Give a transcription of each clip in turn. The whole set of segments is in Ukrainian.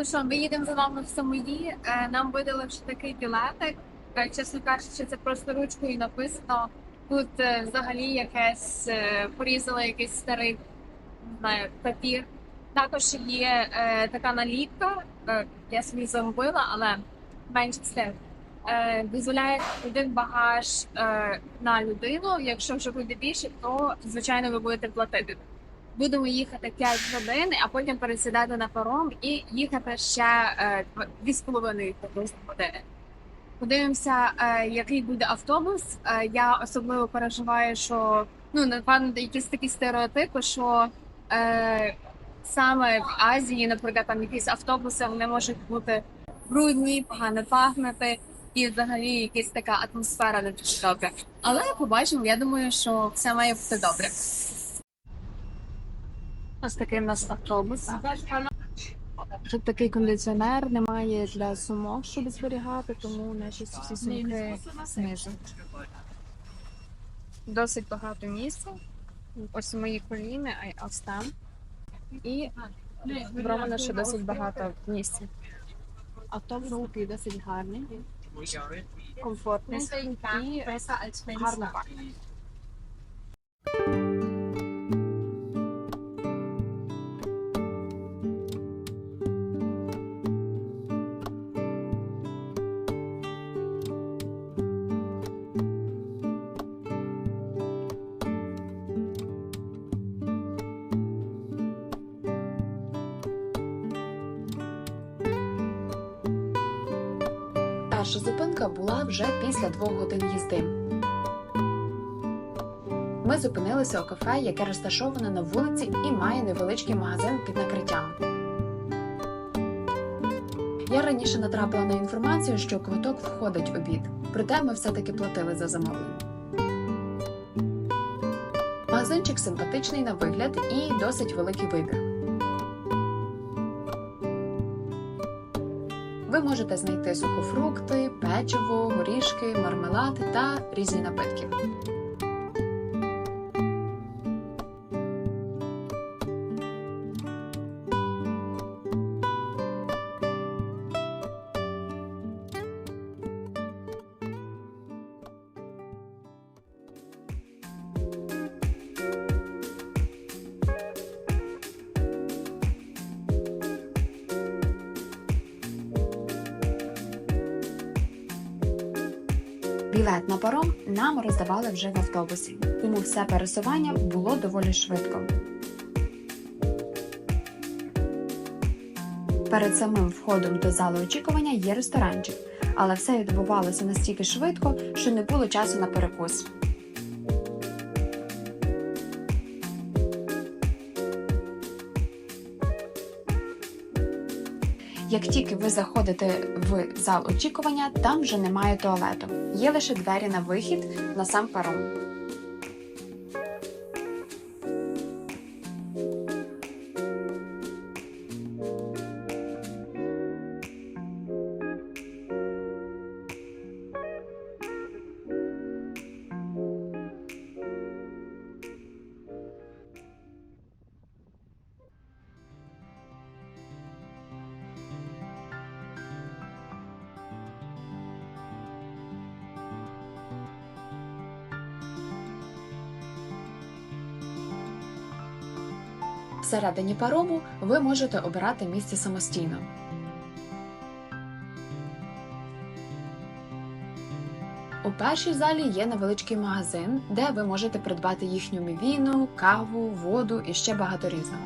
Ну що, ми їдемо за вами в Самої. Е, Нам видали вже такий білетик. Е, Чесно кажучи, це просто ручкою написано. Тут е, взагалі якесь порізали якийсь старий знаю, папір. Також є е, така наліпка. Е, я собі загубила, але менше з дозволяє один багаж е, на людину. Якщо вже буде більше, то звичайно ви будете платити. Будемо їхати 5 годин, а потім пересідати на паром і їхати ще е, дв- дві з половиною приблизно години. Подивимося, е, який буде автобус. Е, я особливо переживаю, що ну напевно якісь такі стереотипи, що е, саме в Азії, наприклад, там якісь автобуси вони можуть бути брудні, погано пахнути, і взагалі якась така атмосфера не дуже добра. Але побачимо, я думаю, що все має бути добре. Ось такий у нас автобус. Тут такий кондиціонер, немає для сумок, щоб зберігати, тому наші всі сумки знизу. Досить багато місця. Ось мої коліни, а ось там. І в Романа ще досить багато місця. Автобус такий досить гарний, комфортний і гарно пахне. Перша зупинка була вже після двох годин їзди. Ми зупинилися у кафе, яке розташоване на вулиці і має невеличкий магазин під накриттям. Я раніше натрапила на інформацію, що квиток входить обід, проте ми все-таки платили за замовлення. Магазинчик симпатичний на вигляд і досить великий вибір. Ви можете знайти сухофрукти, печиво, горішки, мармелад та різні напитки. Білет на паром нам роздавали вже в автобусі, тому все пересування було доволі швидко. Перед самим входом до зали очікування є ресторанчик, але все відбувалося настільки швидко, що не було часу на перекус. Як тільки ви заходите в зал очікування, там вже немає туалету. Є лише двері на вихід на сам паром. Всередині парому ви можете обирати місце самостійно. У першій залі є невеличкий магазин, де ви можете придбати їхню мівіну, каву, воду і ще багато різного.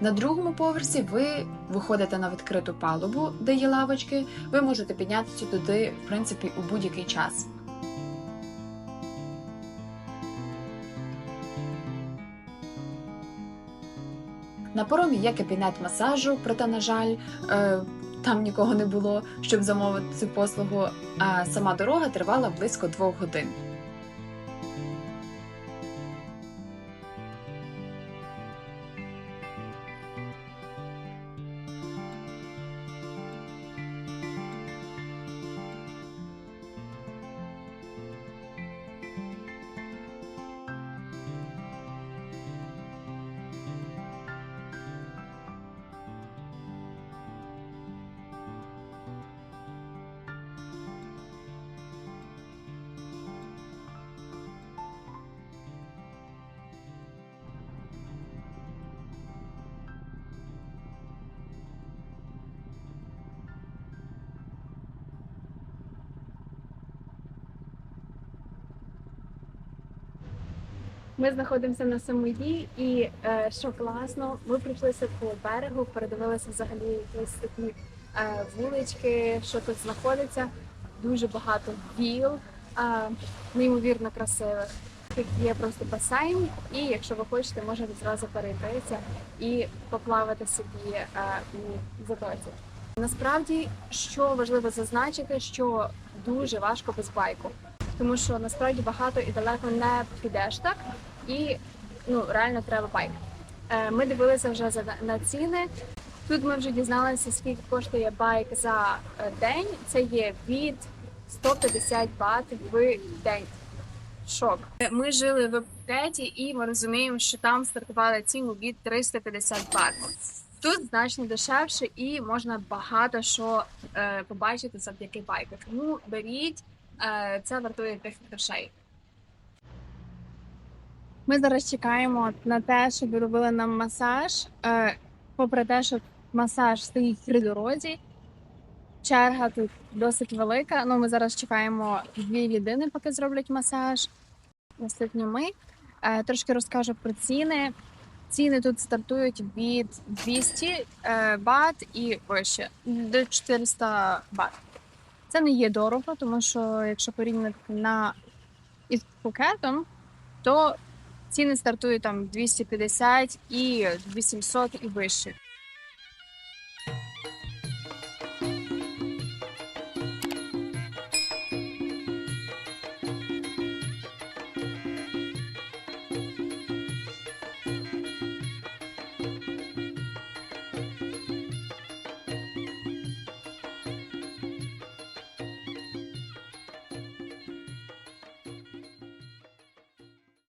На другому поверсі ви виходите на відкриту палубу, де є лавочки. Ви можете піднятися туди, в принципі, у будь-який час. На поромі є кабінет масажу, проте, на жаль, е, там нікого не було, щоб замовити цю послугу. А сама дорога тривала близько двох годин. Ми знаходимося на самоді, і е, що класно, ми пройшлися по берегу, передивилися взагалі якісь такі е, вулички, що тут знаходиться. Дуже багато віл, е, неймовірно красивих. Є просто басейн, і якщо ви хочете, можете зразу перейтися і поплавати собі е, у затоці. Насправді, що важливо зазначити, що дуже важко без байку, тому що насправді багато і далеко не підеш так, і ну реально треба байк. Е, Ми дивилися вже на ціни. Тут ми вже дізналися, скільки коштує байк за е, день. Це є від 150 бат в день. Шок. Ми жили в Пхукеті і ми розуміємо, що там стартували ціну від 350 бат. Тут значно дешевше і можна багато що е, побачити завдяки байку. Тому беріть, це вартує тих грошей. Ми зараз чекаємо на те, щоб робили нам масаж. Е, попри те, що масаж стоїть при дорозі, черга тут досить велика. Ну, ми зараз чекаємо дві людини, поки зроблять масаж. Наступні ми. Е, трошки розкажу про ціни. Ціни тут стартують від 200 е, бат і вище до 400 бат. Це не є дорого, тому що якщо порівняти на із букетом, то ціни стартують там 250 і 800 і вище.